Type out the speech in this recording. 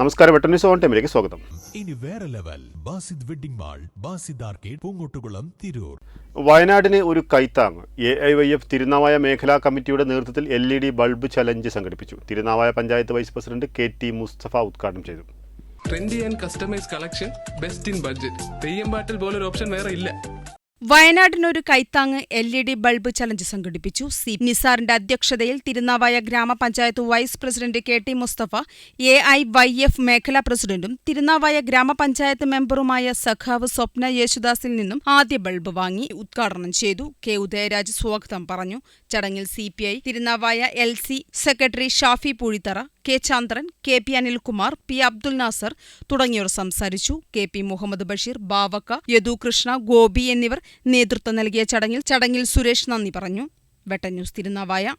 നമസ്കാരം Vettan news on ടൈമിലേക്ക് സ്വാഗതം. ഇനി വേറെ level. Basid wedding mall Basid arcade Poongottukulam Tirur. വയനാടിന് ഒരു കൈത്താങ് A I Y F Thirunavaya മേഖലാ കമ്മിറ്റിയുടെ നേതൃത്വത്തിൽ L E D bulb challenge സംഘടിപ്പിച്ചു. Thirunavaya panchayat vice president K T Musthafa ഉദ്ഘാടനം ചെയ്തു. Trendy and customise collection best in budget Theyyam പാട്ടിൽ പോലൊരു ഓപ്ഷൻ വേറെ ഇല്ല. വയനാടിനൊരു കൈത്താങ് L E D bulb challenge സംഘടിപ്പിച്ചു. സി നിസാറിന്റെ അധ്യക്ഷതയിൽ തിരുനാവായ ഗ്രാമപഞ്ചായത്ത് vice president K T Musthafa A I Y F മേഖലാ പ്രസിഡന്റും തിരുനാവായ ഗ്രാമപഞ്ചായത്ത് മെമ്പറുമായ സഖാവ് സ്വപ്ന യേശുദാസിൽ നിന്നും ആദ്യ ബൾബ് വാങ്ങി ഉദ്ഘാടനം ചെയ്തു. കെ ഉദയരാജ് സ്വാഗതം പറഞ്ഞു. ചടങ്ങിൽ C P I Thirunavaya L C secretary Shafi Poozhithara K Chandran K P Anilkumar P Abdul Nasar തുടങ്ങിയവർ സംസാരിച്ചു. കെ പി മുഹമ്മദ് ബഷീർ ബാവക്ക യദുകൃഷ്ണ ഗോപി എന്നിവർ നേതൃത്വം നൽകിയ ചടങ്ങിൽ ചടങ്ങിൽ സുരേഷ് നന്ദി പറഞ്ഞു. വെട്ടന്യൂസ് തിരുനാവായ